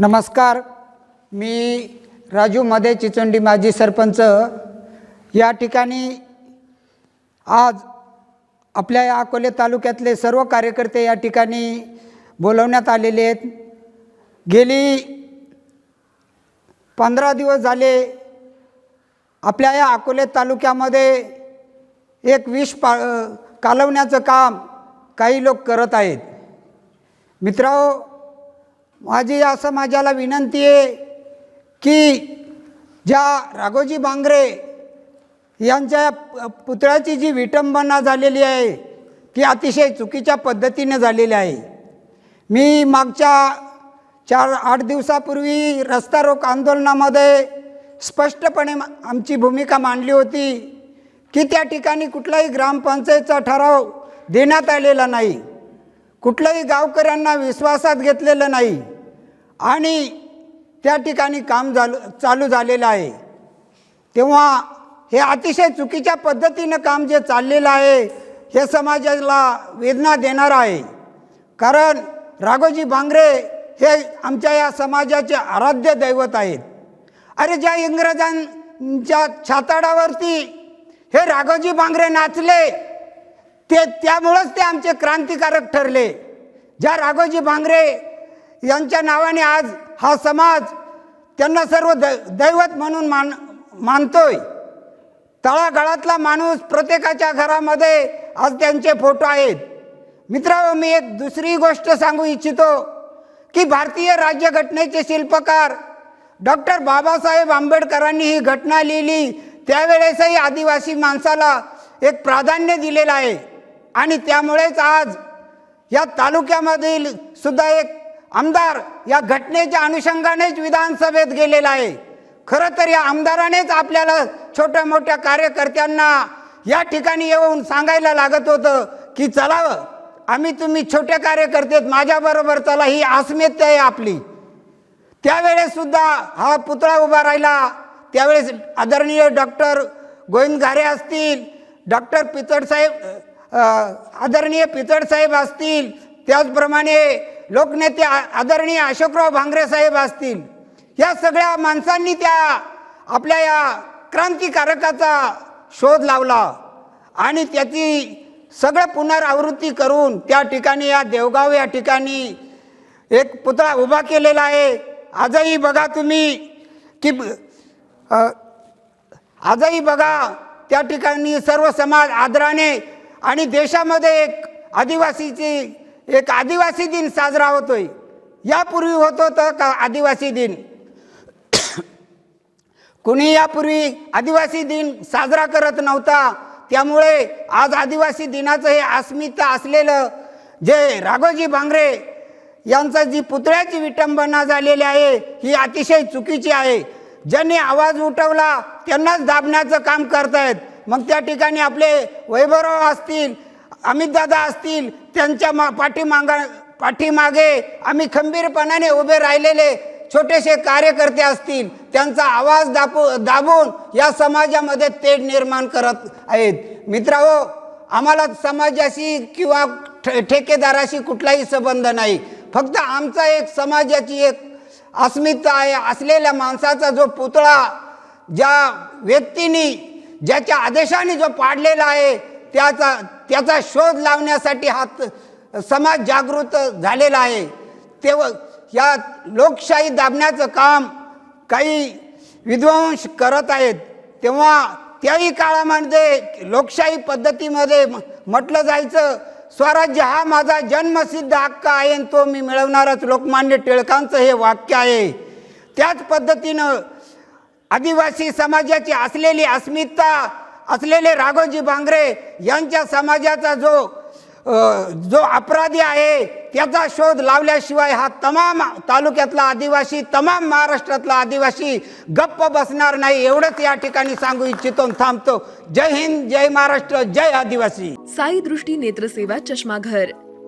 नमस्कार. मी राजू मदे चिचोंडी माजी सरपंच. या ठिकाणी आज आपल्या या अकोले तालुक्यातले सर्व कार्यकर्ते या ठिकाणी बोलवण्यात आलेले आहेत. गेली पंधरा दिवस झाले आपल्या या अकोले तालुक्यामध्ये एक विष पा कालवण्याचं काम काही लोक करत आहेत. मित्रांनो माझी या समाजाला विनंती आहे की ज्या राघोजी बांगरे यांच्या पुतळ्याची जी विटंबना झालेली आहे ती अतिशय चुकीच्या पद्धतीने झालेली आहे. मी मागच्या चार आठ दिवसापूर्वी रस्ता रोक आंदोलनामध्ये स्पष्टपणे आमची भूमिका मांडली होती की त्या ठिकाणी कुठलाही ग्रामपंचायतचा ठराव देण्यात आलेला नाही. कुठल्याही गावकऱ्यांना विश्वासात घेतलेलं नाही. आणि त्या ठिकाणी काम झालं चालू झालेलं आहे. तेव्हा हे अतिशय चुकीच्या पद्धतीनं काम जे चाललेलं आहे हे समाजाला वेदना देणार आहे. कारण राघोजी भांगरे हे आमच्या या समाजाचे आराध्य दैवत आहेत. अरे ज्या इंग्रजांच्या छाताडावरती हे राघोजी भांगरे नाचले ते त्यामुळंच ते आमचे क्रांतिकारक ठरले. ज्या राघोजी भांगरे यांच्या नावाने आज हा समाज त्यांना सर्व द दैवत म्हणून मान मानतोय. तळागाळातला माणूस प्रत्येकाच्या घरामध्ये आज त्यांचे फोटो आहेत. मित्रांनो मी एक दुसरी गोष्ट सांगू इच्छितो की भारतीय राज्यघटनेचे शिल्पकार डॉक्टर बाबासाहेब आंबेडकरांनी ही घटना लिहिली त्यावेळेसही आदिवासी माणसाला एक प्राधान्य दिलेलं आहे. आणि त्यामुळेच आज या तालुक्यामधील सुद्धा एक आमदार या घटनेच्या अनुषंगानेच विधानसभेत गेलेला आहे. खरं तर या आमदारानेच आपल्याला छोट्या मोठ्या कार्यकर्त्यांना या ठिकाणी येऊन सांगायला लागत होतं की चलावं आम्ही तुम्ही छोटे कार्यकर्ते आहेत, माझ्याबरोबर चला ही अस्मिता आहे आपली. त्यावेळेससुद्धा हा पुतळा उभा राहिला. त्यावेळेस आदरणीय डॉक्टर गोविंद घारे असतील डॉक्टर पितळसाहेब आदरणीय पितळसाहेब साहेब असतील त्याचप्रमाणे लोकनेते आदरणीय अशोकराव भांगरे साहेब असतील या सगळ्या माणसांनी त्या आपल्या या क्रांतिकारकाचा शोध लावला आणि त्याची सगळं पुनरावृत्ती करून त्या ठिकाणी या देवगाव या ठिकाणी एक पुतळा उभा केलेला आहे. आजही बघा तुम्ही की आजही बघा त्या ठिकाणी सर्व समाज आदराने आणि देशामध्ये एक आदिवासीची एक आदिवासी दिन साजरा होतोय. यापूर्वी होत होतं का आदिवासी दिन? कुणी यापूर्वी आदिवासी दिन साजरा करत नव्हता? त्यामुळे आज आदिवासी दिनाचं हे अस्मिता असलेलं जे राघोजी भांगरे यांचा जी पुतळ्याची विटंबना झालेली आहे ही अतिशय चुकीची आहे. ज्यांनी आवाज उठवला त्यांनाच दाबण्याचं काम करतायत. मग त्या ठिकाणी आपले वैभवराव असतील अमितदादा असतील त्यांच्या मा पाठीमागा पाठीमागे आम्ही खंबीरपणाने उभे राहिलेले छोटेसे कार्यकर्ते असतील त्यांचा आवाज दाबू दाबून या समाजामध्ये तेढ निर्माण करत आहेत. मित्रांनो आम्हाला समाजाशी किंवा ठे- ठेकेदाराशी कुठलाही संबंध नाही. फक्त आमचा एक समाजाची एक अस्मिता आहे असलेल्या माणसाचा जो पुतळा ज्या व्यक्तीनी ज्याच्या आदेशाने जो पाडलेला आहे त्याचा त्याचा शोध लावण्यासाठी हा त- समाज जागृत झालेला आहे. तेव्हा या लोकशाही दाबण्याचं काम काही विध्वंस करत आहेत. तेव्हा त्याही काळामध्ये लोकशाही पद्धतीमध्ये म- म्हटलं जायचं स्वराज्य हा माझा जन्मसिद्ध हक्क आहे आणि तो मी मिळवणारच. लोकमान्य टिळकांचं हे वाक्य आहे. त्याच पद्धतीनं आदिवासी समाजाची असलेली अस्मिता असलेले राघोजी भांगरे यांच्या समाजाचा जो जो अपराधी आहे त्याचा शोध लावल्याशिवाय हा तमाम तालुक्यातला आदिवासी तमाम महाराष्ट्रातला आदिवासी गप्प बसणार नाही एवढंच या ठिकाणी सांगू इच्छितो थांबतो. जय हिंद जय महाराष्ट्र जय आदिवासी. साई दृष्टी नेत्रसेवा चष्माघर.